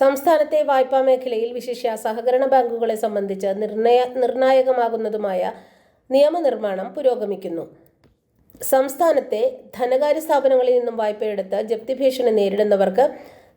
സംസ്ഥാനത്തെ വായ്പാ മേഖലയിൽ വിശിഷ്യ സഹകരണ ബാങ്കുകളെ സംബന്ധിച്ച് നിർണയ നിർണായകമാകുന്നതുമായ നിയമനിർമ്മാണം പുരോഗമിക്കുന്നു. സംസ്ഥാനത്തെ ധനകാര്യ സ്ഥാപനങ്ങളിൽ നിന്നും വായ്പയെടുത്ത് ജപ്തി ഭീഷണി നേരിടുന്നവർക്ക്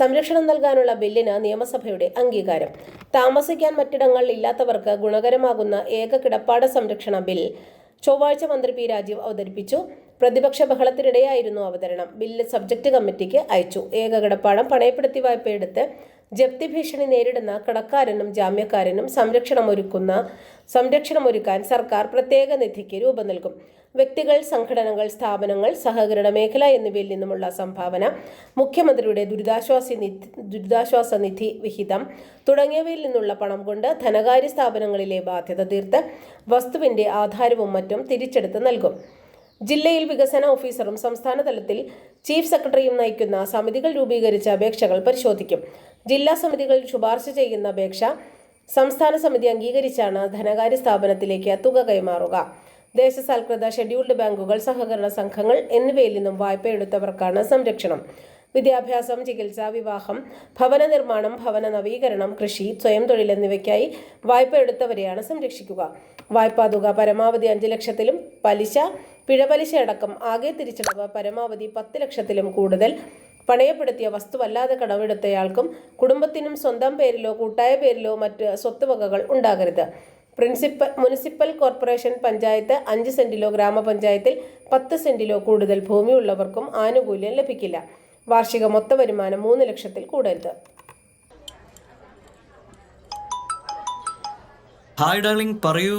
സംരക്ഷണം നൽകാനുള്ള ബില്ലിന് നിയമസഭയുടെ അംഗീകാരം. താമസിക്കാൻ മറ്റിടങ്ങൾ ഇല്ലാത്തവർക്ക് ഗുണകരമാകുന്ന ഏക കിടപ്പാട സംരക്ഷണ ബിൽ ചൊവ്വാഴ്ച മന്ത്രി പി രാജീവ് അവതരിപ്പിച്ചു. പ്രതിപക്ഷ ബഹളത്തിനിടെയായിരുന്നു അവതരണം. ബില്ല് സബ്ജക്ട് കമ്മിറ്റിക്ക് അയച്ചു. ഏക കിടപ്പാടം പണയപ്പെടുത്തി വായ്പയെടുത്ത് ജപ്തി ഭീഷണി നേരിടുന്ന കടക്കാരനും ജാമ്യക്കാരനും സംരക്ഷണം സംരക്ഷണമൊരുക്കുന്ന സംരക്ഷണമൊരുക്കാൻ സർക്കാർ പ്രത്യേക നിധിക്ക് രൂപം നൽകും. വ്യക്തികൾ സംഘടനകൾ സ്ഥാപനങ്ങൾ സഹകരണ മേഖല എന്നിവയിൽ നിന്നുമുള്ള സംഭാവന മുഖ്യമന്ത്രിയുടെ ദുരിതാശ്വാസ നിധി ദുരിതാശ്വാസ നിധി വിഹിതം തുടങ്ങിയവയിൽ നിന്നുള്ള പണം കൊണ്ട് ധനകാര്യ സ്ഥാപനങ്ങളിലെ ബാധ്യത തീർത്ത് വസ്തുവിന്റെ ആധാരവും മറ്റും തിരിച്ചെടുത്ത് നൽകും. ജില്ലയിൽ വികസന ഓഫീസറും സംസ്ഥാന തലത്തിൽ ചീഫ് സെക്രട്ടറിയും നയിക്കുന്ന സമിതികൾ രൂപീകരിച്ച അപേക്ഷകൾ പരിശോധിക്കും. ജില്ലാ സമിതികൾ ശുപാർശ ചെയ്യുന്ന അപേക്ഷ സംസ്ഥാന സമിതി അംഗീകരിച്ചാണ് ധനകാര്യ സ്ഥാപനത്തിലേക്ക് തുക കൈമാറുക. ദേശസാൽകൃത ഷെഡ്യൂൾഡ് ബാങ്കുകൾ സഹകരണ സംഘങ്ങൾ എന്നിവയിൽ നിന്നും വായ്പ വായ്പയെടുത്തവർക്കാണ് സംരക്ഷണം. വിദ്യാഭ്യാസം ചികിത്സ വിവാഹം ഭവന നിർമ്മാണം ഭവന നവീകരണം കൃഷി സ്വയം തൊഴിൽ എന്നിവയ്ക്കായി വായ്പ എടുത്തവരെയാണ് സംരക്ഷിക്കുക. വായ്പാ തുക പരമാവധി അഞ്ച് ലക്ഷത്തിലും പലിശ പിഴപലിശ അടക്കം ആകെ തിരിച്ചടവ് പരമാവധി പത്ത് ലക്ഷത്തിലും കൂടുതൽ പണയപ്പെടുത്തിയ വസ്തുവല്ലാതെ കടമെടുത്തയാൾക്കും കുടുംബത്തിനും സ്വന്തം പേരിലോ കൂട്ടായ പേരിലോ മറ്റ് സ്വത്തുവകകൾ ഉണ്ടാകരുത്. പ്രിൻസിപ്പൽ മുനിസിപ്പൽ കോർപ്പറേഷൻ പഞ്ചായത്ത് അഞ്ച് സെന്റിലോ ഗ്രാമപഞ്ചായത്തിൽ പത്ത് സെന്റിലോ കൂടുതൽ ഭൂമിയുള്ളവർക്കും ആനുകൂല്യം ലഭിക്കില്ല. വാർഷിക മൊത്ത വരുമാനം മൂന്ന് ലക്ഷത്തിൽ കൂടരുത്. ഹായ് ഡാർലിംഗ് പറയൂ?